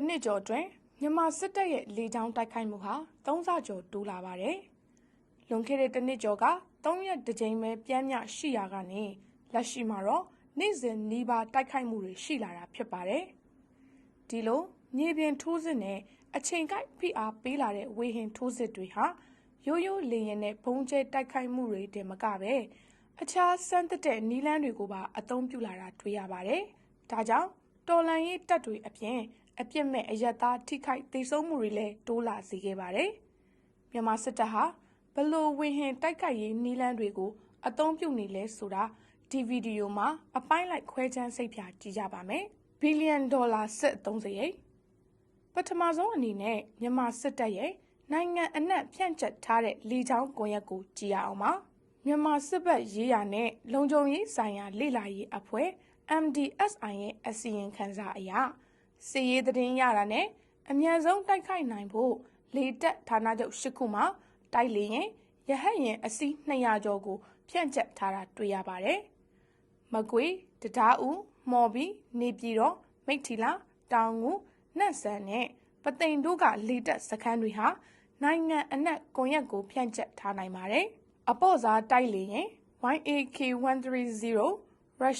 တစ်နှစ်ကျော်အတွင်းမြန်မာစစ်တပ်ရဲ့လေကြောင်းတိုက်ခိုက်မှုဟာသုံးဆကျော်တိုးလာပါတယ်။လွန်ခဲ့တဲ့တစ်နှစ်ကျော်က၃ရက်တစ်ကြိမ်ပဲပြမ်းမြရှိရာကနေလက်ရှိမှာတော့နေ့စဉ်နီးပါးတိုက်ခိုက်မှုတွေရှိလာတာဖြစ်ပါတယ်။ဒီလိုမြေပြင်ထိုးစစ်နဲ့အချိန်ကိုက်ဖိအားပေးလာတဲ့ဝေဟင်ထိုးစစ်တွေဟာရိုးရိုးလေရင်နဲ့ဘုံကျဲတိုက်ခိုက်မှုတွေတင်မကပဲအခြားစမ်းသစ်တဲ့နီလန်းတွေကိုပါအသုံးပြုလာတာတွေ့ရပါတယ်။ဒါကြောင့်တော်လန်ရေးတပ်တွေအပြင် အပြစ်မဲ့အယက်သားထိခိုက်သိဆုံးမှုတွေလည်းတိုးလာစေခဲ့ပါတယ်။မြန်မာစစ်တပ်ဟာဘလို့ဝေဟင်တိုက်ခိုက်ရေးနီလန်းတွေကိုအသုံးပြုနေလဲဆိုတာဒီဗီဒီယိုမှာအပိုင်းလိုက်ခွဲခြမ်းစိတ်ဖြာကြည့်ကြပါမယ်။ဘီလီယံဒေါ်လာစစ်အသုံးစရိတ်ပထမဆုံးအနေနဲ့မြန်မာစစ်တပ်ရဲ့နိုင်ငံအနှံ့ဖြန့်ကျက်ထားတဲ့လေကြောင်းကွန်ရက်ကိုကြည့်ရအောင်ပါမြန်မာစစ်ဘက်ရေးရာနဲ့လုံခြုံရေးဆိုင်ရာလေ့လာရေးအဖွဲ့ MDSI ရဲ့အစီရင်ခံစာအရ စစ်ရေးသတင်းရတာနဲ့အမြန်ဆုံးတိုက်ခိုက်နိုင်ဖို့လေတပ်ဌာနချုပ်၈ခုမှာတိုက်လေရင်ရဟတ်ရင်အစီး200ကျော်ကိုဖြန့်ကျက်ထားတာတွေ့ရပါတယ်။မကွေတဒါဦးမော်ဘီနေပြည်တော်မိထီလာတောင်ငူနှက်ဆန်နဲ့ပသိမ်တို့ကလေတပ်စခန်းတွေဟာနိုင်ငံအနှံ့ကွန်ရက်ကိုဖြန့်ကျက်ထားနိုင်ပါတယ်။အပေါ့စားတိုက်လေရင် YAK130 ရု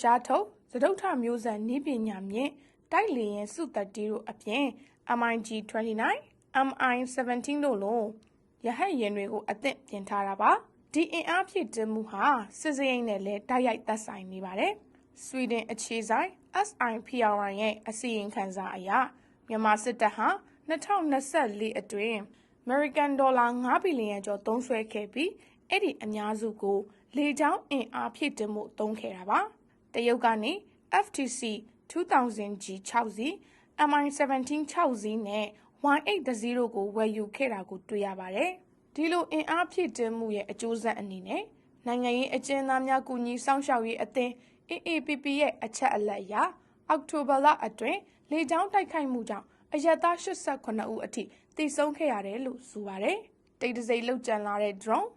ရှားထုတ်သဒုထမျိုးဆက်နည်းပညာမြင့် တိုက်လေရင်စုသက်တီတို့အပြင် MiG-29 MI-17 တို့လိုရဟတ်ယာဉ်တွေကိုအသင့်ပြင်ထားတာပါဒီအင်အားဖြည့်တင်းမှုဟာစစ်စရိတ်နဲ့လည်းတိုက်ရိုက်သက်ဆိုင်နေပါတယ်ဆွီဒင်အခြေဆိုင် SIPRI ရဲ့အစီရင်ခံစာအရမြန်မာစစ်တပ်ဟာ2024အတွင်း American Dollar 9ဘီလီယံကျော်သုံးစွဲခဲ့ပြီးအဲ့ဒီအများစုကိုလေကြောင်းအင်အားဖြည့်တင်းမှုသုံးခဲ့တာပါတရုတ်ကနေ FTC 2000G 6စီး MI17 6စီးနဲ့ Y8 တစီးတို့ကိုဝယ်ယူခဲ့တာကိုတွေ့ရပါတယ်။ဒီလိုအင်အားဖြည့်တင်းမှုရဲ့အကျိုးဆက်အနေနဲ့နိုင်ငံရေးအကျဉ်းသားများကူညီစောင့်ရှောက်ရေးအသင်း AAPP ရဲ့အချက်အလက်အရအောက်တိုဘာလအတွင်းလေကြောင်းတိုက်ခိုက်မှုကြောင့်အရက်သား89ဦးအထိသေဆုံးခဲ့ရတယ်လို့ဆိုပါတယ်။တိတ်တစိမ့်လှုပ်ကြံလာတဲ့ drone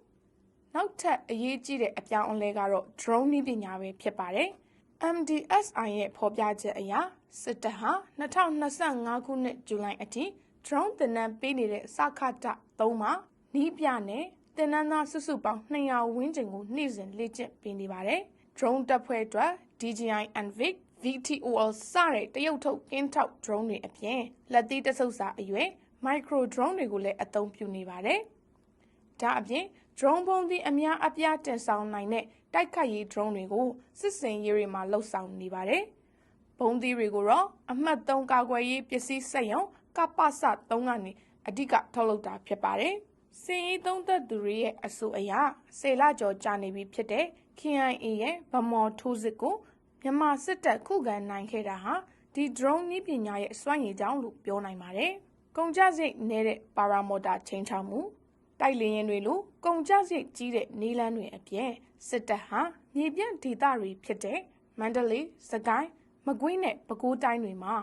နောက်ထပ်အရေးကြီးတဲ့အပြောင်းအလဲကတော့ drone နည်းပညာပဲဖြစ်ပါတယ်။ MDSI ရဲ့ဖော်ပြချက်အရစစ်တပ်ဟာ2025ခုနှစ်ဇူလိုင်အထိ drone သင်တန်းပေးနေတဲ့စခတ3မှာနီးပြနဲ့သင်တန်းသားစုစုပေါင်း200ဝန်းကျင်ကိုနေ့စဉ်လေ့ကျင့်ပေးနေပါတယ်။ drone တပ်ဖွဲ့အတွက် DJI Anvic VTOL စတဲ့တရုတ်ထုတ်ကင်းထောက် drone တွေအပြင်လက်သီးတဆုပ်စာအရွယ် micro drone တွေကိုလည်းအသုံးပြုနေပါတယ်။ဒါအပြင် drone ပုံးသီးအများအပြားတင်ဆောင်နိုင်တဲ့ တိုက်ခိုက်ရေး drone တွေကိုစစ်စင်ရေးတွေမှာလှုပ်ဆောင်နေပါတယ်။ဘုံသီးတွေကိုတော့ အမှတ်3ကာကွယ်ရေးပစ္စည်းစက်ရုံ ကပစ3ကနေ အဓိက ထုတ်လုပ်တာ ဖြစ်ပါတယ်။စင်ရေးသုံးသက်သူတွေရဲ့ အဆိုအရစေလကျော်ကြာနေပြီဖြစ်တဲ့ KIA ရဲ့ဗမော်ထိုးစစ်ကို မြန်မာစစ်တပ် ခုခံနိုင်ခဲ့တာဟာ ဒီ drone နည်းပညာရဲ့ စွမ်းရည်ကြောင့်လို့ ပြောနိုင်ပါတယ်။ကုန်ကြစိတ်နေတဲ့ ပါရာမော်တာချိန်ချောက်မှု တိုက်လေရင်တွေလိုကုန်ကြစိတ်ကြီးတဲ့နေလန်းတွေအပြင်စစ်တပ်ဟာမြေပြန့်ဒေသတွေဖြစ်တဲ့မန္တလေး၊စကိုင်း၊မကွေးနဲ့ပဲခူးတိုင်းတွေမှာ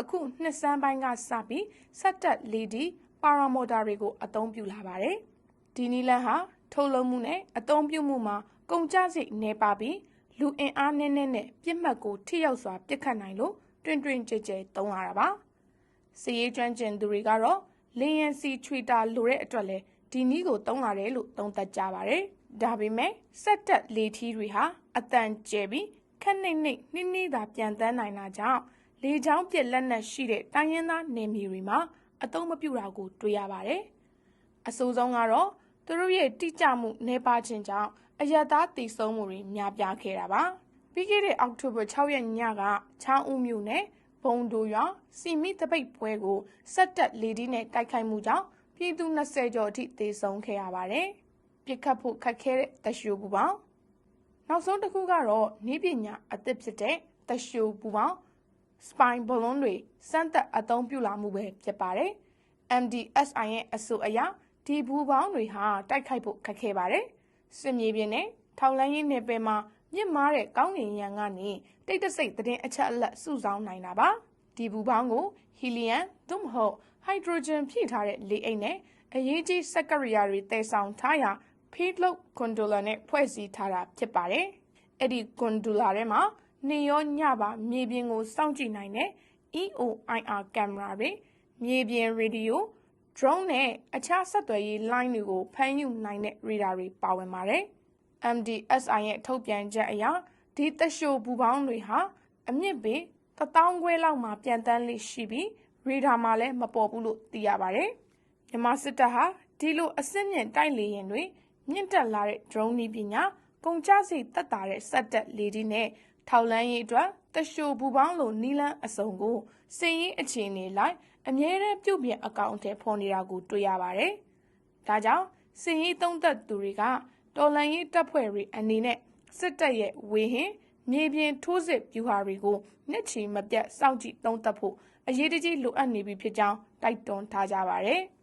အခုနှစ်စမ်းပိုင်းကစပြီးစက်တက်လေဒီပါရာမော်တာတွေကိုအသုံးပြုလာပါတယ်။ဒီနီလန်းဟာထုတ်လုပ်မှုနဲ့အသုံးပြုမှုမှာကုန်ကြစိတ်နေပါပြီးလူအင်အားနည်းနည်းနဲ့ပြစ်မှတ်ကိုထိရောက်စွာပစ်ခတ်နိုင်လို့တွင်တွင်ကြဲကြဲသုံးလာတာပါ။စီရေးကျွမ်းကျင်သူတွေကတော့လေယန်စီချွေတာလိုတဲ့အတွက်လဲ ဒီနည်းကိုသုံးလာတယ်လို့သုံးသပ်ကြပါတယ်။ဒါပေမဲ့စက်တက်လေထီးတွေဟာအတန်ကျဲပြီးခက်နှိမ့်နှိမ့်နှင်းနှီးသာပြန်တန်းနိုင်တာကြောင့်လေချောင်းပြက်လက်နက်ရှိတဲ့တိုင်းရင်းသားနေမြေတွေမှာအသုံးမပြုတာကိုတွေ့ရပါတယ်။အဆိုးဆုံးကတော့သူတို့ရဲ့တိကျမှုနေပါခြင်းကြောင့်အယက်သားတည်ဆုံမှုတွေများပြားခဲ့တာပါ။ပြီးခဲ့တဲ့အောက်တိုဘာ6ရက်ညကချောင်းဦးမြို့နယ်ဘုံဒိုရွာစီမီတပိတ်ပွဲကိုစက်တက်လေဒီနဲ့တိုက်ခိုက်မှုကြောင့် ပြည်သူ20ကျော်အထိသေဆုံးခဲ့ရပါတယ်။ပြစ်ခတ်ဖို့ခက်ခဲတဲ့တရှိုးပူပေါင်းနောက်ဆုံးတစ်ခုကတော့နည်းပညာအသစ်ဖြစ်တဲ့တရှိုးပူပေါင်း spine balloon တွေစမ်းသက်အသုံးပြုလာမှုပဲဖြစ်ပါတယ်။ MDSI ရဲ့အဆိုအရဒီဘူပေါင်းတွေဟာတိုက်ခိုက်ဖို့ခက်ခဲပါတယ်။စစ်မြေပြင်နဲ့ထောက်လန်းရေးနယ်ပယ်မှာမြင့်မားတဲ့ကောင်းကင်ယံကနေတိတ်တဆိတ်သတင်းအချက်အလက်စုဆောင်းနိုင်တာပါ။ဒီဘူပေါင်းကိုဟီလီယမ်သို့မဟုတ် ဟိုက်ဒရိုဂျင်ဖြည့်ထားတဲ့လေအိတ်နဲ့အရေးကြီးစက်ကရိယာတွေတည်ဆောင်ထားရာ payload gondola နဲ့ဖွဲ့စည်းထားတာဖြစ်ပါတယ်။အဲ့ဒီ gondola ထဲမှာနေရောညပါမြေပြင်ကိုစောင့်ကြည့်နိုင်တဲ့ EOIR ကင်မရာတွေမြေပြင်ရေဒီယို drone နဲ့အခြားဆက်သွယ်ရေး line တွေကိုဖမ်းယူနိုင်တဲ့ radar တွေပါဝင်ပါတယ်။ MDSI ရဲ့ထုတ်ပြန်ချက်အရဒီတရှိုဘူပေါင်းတွေဟာအမြင့်ပေ1000ခွဲလောက်မှာပြန်တန်းလေးရှိပြီး ရေဒါမှာလည်းမပေါ်ဘူးလို့သိရပါတယ်။မြန်မာစစ်တပ်ဟာဒီလိုအစစ်မြင့်တိုက်လေရင်တွေမြင့်တက်လာတဲ့ drone နည်းပညာကုန်ကျစရိတ်သက်သာတဲ့စက်တက်လေဒီနဲ့ထောက်လန်းရေးအတွက်တရှိုဘူပေါင်းလိုနီလန်းအစုံကိုစင်ရေးအခြေအနေလိုက်အမြဲတမ်းပြုတ်ပြင်အကောင့်ထဲဖော်နေတာကိုတွေ့ရပါတယ်။ဒါကြောင့်စင်ရေးသုံးသက်သူတွေကတော်လန်ရေးတပ်ဖွဲ့တွေအနေနဲ့စစ်တပ်ရဲ့ဝေဟင်မြေပြင်ထိုးစစ်ဗျူဟာတွေကိုနှစ်ချီမပြတ်စောင့်ကြည့်သုံးသပ်ဖို့ အရေးတကြီးလိုအပ်နေပြီဖြစ်ကြောင်းတိုက်တွန်းထားကြပါတယ်။